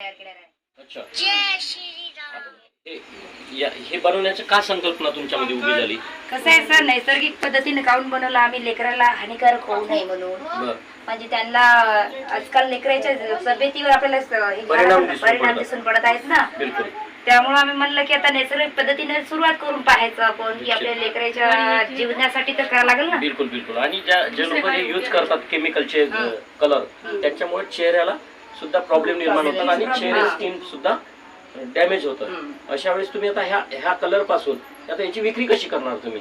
तयार केलेला आहे अच्छा. जय श्रीराम. हे- या- हे बनवण्याची का संकल्पना तुमच्यामध्ये उभी झाली? कसं आहे सर नैसर्गिक पद्धतीने काऊन बनवलं? आम्ही लेकराला हानिकारक होऊ नये म्हणून. बर. म्हणजे त्यांना आजकाल लेकराच्या तब्येतीवर आपल्याला स- हे परिणाम दिसून परिणाम पडतात. दिसून पडत आहेत ना. बिलकुल. त्यामुळे आम्ही म्हणलं की आता नैसर्गिक पद्धतीने सुरुवात करून पाहायचं आपण की आपल्या लेकराच्या जीवनासाठी तर करावं लागेल ना. बिलकुल बिलकुल. आणि ज्या जे लोक हे यूज करतात केमिकलचे कलर त्याच्यामुळे चेहऱ्याला सुद्धा प्रॉब्लेम निर्माण होतात आणि चेहरे स्किन सुद्धा डॅमेज होतं. अशा वेळेस तुम्ही आता ह्या ह्या कलरपासून आता याची विक्री कशी करणार तुम्ही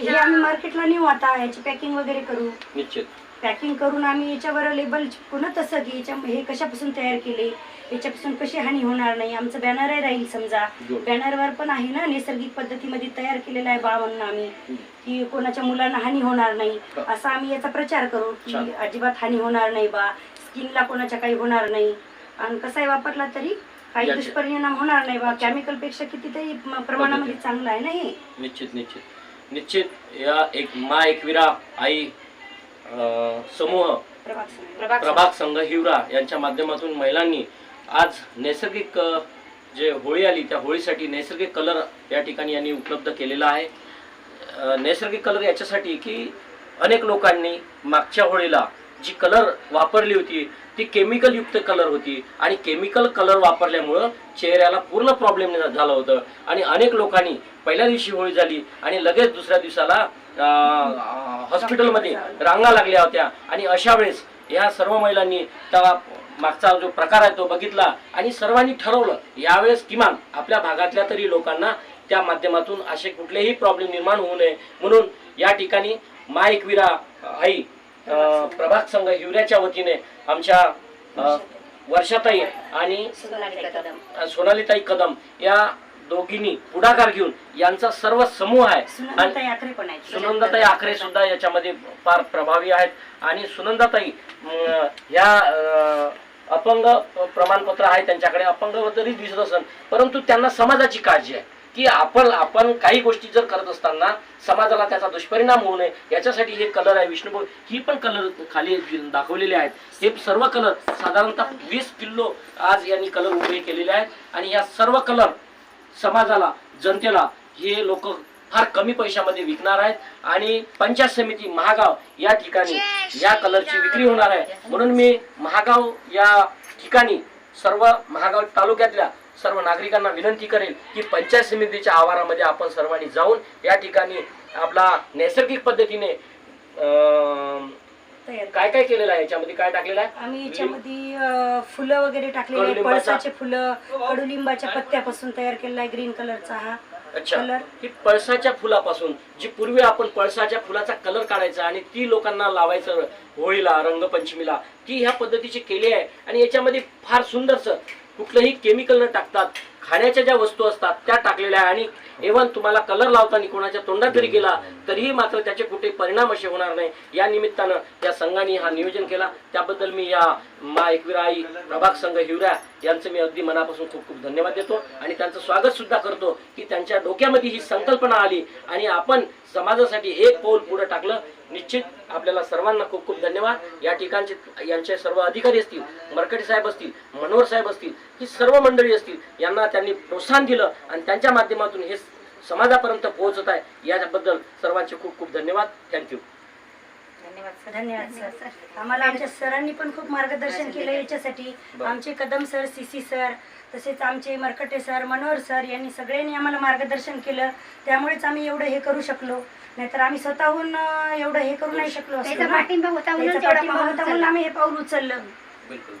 हे आम्ही मार्केटला नेऊ आता याची पॅकिंग वगैरे करू निश्चित पॅकिंग करून आम्ही याच्यावर लेबल पुन्हा तसं की याच्या हे कशापासून तयार केले याच्यापासून कशी हानी होणार नाही आमचं बॅनर राहील समजा. बॅनरवर पण आहे ना नैसर्गिक पद्धतीमध्ये तयार केलेला आहे बाळ म्हणून आम्ही की कोणाच्या मुलांना हानी होणार नाही. असा आम्ही याचा प्रचार करू की. अजिबात हानी होणार नाही बा स्किनला कोणाच्या काही होणार नाही. आणि कसाही वापरला तरी काही याचे- दुष्परिणाम होणार नाही. बा केमिकलपेक्षा कितीतरी म- प्रमाणामध्ये चांगलं आहे ना हे? निश्चित निश्चित. निश्चित या एक मा एकविरा आई अं, समूह प्रभाग संघ. प्रभाग प्रभाग संघ हिवरा यांच्या माध्यमातून महिलांनी आज नैसर्गिक अ, जे होळी आली त्या होळीसाठी नैसर्गिक कलर या ठिकाणी यांनी उपलब्ध केलेला आहे. अ, नैसर्गिक कलर याच्यासाठी की अनेक लोकांनी मागच्या होळीला जी कलर वापरली होती ती केमिकल युक्त कलर होती. आणि केमिकल कलर वापरल्यामुळं चेहऱ्याला पूर्ण प्रॉब्लेम झालं होतं. आणि अनेक लोकांनी पहिल्या दिवशी होळी झाली आणि लगेच दुसऱ्या दिवसाला हॉस्पिटलमध्ये रांगा लागल्या होत्या. आणि अशा वेळेस या सर्व महिलांनी त्या मागचा जो प्रकार आहे तो बघितला आणि सर्वांनी ठरवलं यावेळेस किमान आपल्या भागातल्या तरी लोकांना त्या माध्यमातून असे कुठलेही प्रॉब्लेम निर्माण होऊ नये. म्हणून या ठिकाणी मा आई प्रभाग संघ हिवऱ्याच्या वतीने आमच्या वर्षाताई आणि सोनालीताई कदम. या दोघींनी पुढाकार घेऊन यांचा सर्व समूह आहे. सुनंदाताई आखरे सुद्धा याच्यामध्ये फार प्रभावी आहेत. आणि सुनंदाताई अं, अपंग प्रमाणपत्र आहे त्यांच्याकडे. अपंग जरी दिसत असेल परंतु त्यांना समाजाची काळजी आहे. की आपण आपण काही गोष्टी जर करत असताना समाजाला त्याचा दुष्परिणाम होऊ नये याच्यासाठी हे कलर आहे विष्णुभाऊ ही पण कलर खाली दाखवलेले आहेत. हे सर्व कलर साधारणतः वीस किलो आज यांनी कलर उभे केलेले आहेत. आणि या सर्व कलर समाजाला जनतेला हे लोक फार कमी पैशामध्ये विकणार आहेत. आणि पंचायत समिती महागाव या ठिकाणी या कलरची विक्री होणार आहे. म्हणून मी महागाव या ठिकाणी सर्व महागाव तालुक्यातल्या सर्व नागरिकांना विनंती करेल की पंचायत समितीच्या आवारामध्ये आपण सर्वांनी जाऊन या ठिकाणी आपला नैसर्गिक पद्धतीने काय काय केलेलं आहे? याच्यामध्ये काय टाकलेलं आहे? आम्ही याच्यामध्ये फुलं वगैरे टाकलेले पळसाचे फुलं कडुलिंबाच्या पत्त्यापासून तयार केलेला आहे ग्रीन कलरचा हा अच्छा. ही पळसाच्या फुलापासून जी पूर्वी आपण पळसाच्या फुलाचा कलर काढायचा आणि ती लोकांना लावायचं होळीला रंगपंचमीला ती ह्या पद्धतीची केली आहे. आणि याच्यामध्ये फार सुंदरसं कुठलंही केमिकल न टाकतात. खाण्याच्या ज्या वस्तू असतात त्या टाकलेल्या आहे आणि इव्हन तुम्हाला कलर लावताना कोणाच्या तोंडात जरी गेला तरीही मात्र त्याचे कुठे परिणाम असे होणार नाही. या निमित्तानं या संघाने हा नियोजन केला. त्याबद्दल मी या मा एकविरा आई प्रभाग संघ हिवऱ्या यांचं मी अगदी मनापासून खूप खूप धन्यवाद देतो. आणि त्यांचं स्वागत सुद्धा करतो की त्यांच्या डोक्यामध्ये ही संकल्पना आली आणि आपण समाजासाठी एक पाऊल पुढे टाकलं. निश्चित आपल्याला सर्वांना खूप खूप धन्यवाद. या ठिकाणचे यांचे सर्व अधिकारी असतील मरकटे साहेब असतील मनोहर साहेब असतील ही सर्व मंडळी असतील यांना त्यांनी प्रोत्साहन दिलं आणि त्यांच्या माध्यमातून हे समाजापर्यंत पोहोचत आहे याबद्दल सर्वांचे खूप खूप धन्यवाद. थँक्यू धन्यवाद सर. धन्यवाद सर. आम्हाला आमच्या सरांनी पण खूप मार्गदर्शन केलं याच्यासाठी. आमचे कदम सर सीसी सर तसेच आमचे मरकटे सर मनोहर सर यांनी सगळ्यांनी आम्हाला मार्गदर्शन केलं. त्यामुळेच आम्ही एवढं हे करू शकलो. नाहीतर आम्ही स्वतःहून एवढं हे करू नाही शकलो होता म्हणून. आम्ही हे पाऊल उचललं. बिलकुल